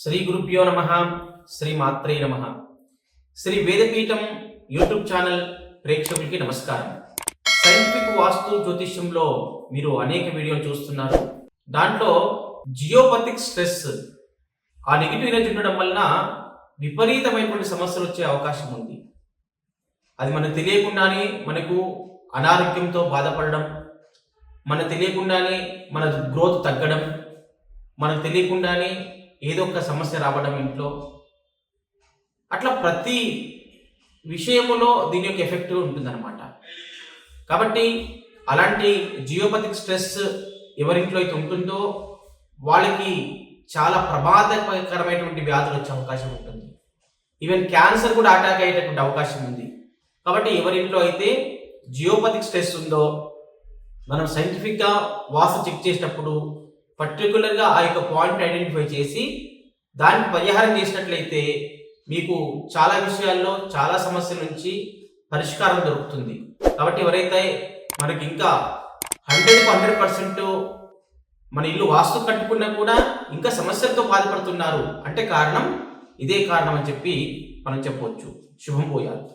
శ్రీ గురుభ్యో నమ శ్రీ మాత్రే నమ. శ్రీ వేదపీఠం యూట్యూబ్ ఛానల్ ప్రేక్షకులకి నమస్కారం. సైంటిఫిక్ వాస్తు జ్యోతిష్యంలో మీరు అనేక వీడియోలు చూస్తున్నారు. దాంట్లో జియోపతిక్ స్ట్రెస్ ఆ నెగిటివ్ ఎనర్జీ ఉండడం వలన విపరీతమైనటువంటి సమస్యలు వచ్చే అవకాశం ఉంది. అది మనకు తెలియకుండానే మనకు అనారోగ్యంతో బాధపడడం మనకు తెలియకుండానే మన గ్రోత్ తగ్గడం మనకు తెలియకుండానే ఏదో ఒక సమస్య రావడం ఇంట్లో. అట్లా ప్రతి విషయములో దీని యొక్క ఎఫెక్ట్ ఉంటుందన్నమాట. కాబట్టి అలాంటి జియోపతిక్ స్ట్రెస్ ఎవరింట్లో అయితే ఉంటుందో వాళ్ళకి చాలా ప్రమాదకరమైనటువంటి వ్యాధులు వచ్చే అవకాశం ఉంటుంది. ఈవెన్ క్యాన్సర్ కూడా అటాక్ అయ్యేటటువంటి అవకాశం ఉంది. కాబట్టి ఎవరింట్లో అయితే జియోపతిక్ స్ట్రెస్ ఉందో మనం సైంటిఫిక్గా వాసు చెక్ చేసేటప్పుడు పర్టికులర్గా ఆ యొక్క పాయింట్ ఐడెంటిఫై చేసి దానికి పరిహారం చేసినట్లయితే మీకు చాలా విషయాల్లో చాలా సమస్యల నుంచి పరిష్కారం దొరుకుతుంది. కాబట్టి ఎవరైతే మనకి ఇంకా హండ్రెడ్ హండ్రెడ్ పర్సెంట్ మన ఇల్లు వాస్తు కట్టుకున్నా కూడా ఇంకా సమస్యలతో బాధపడుతున్నారు అంటే కారణం ఇదే కారణం అని చెప్పి మనం చెప్పవచ్చు. శుభం పోయాలి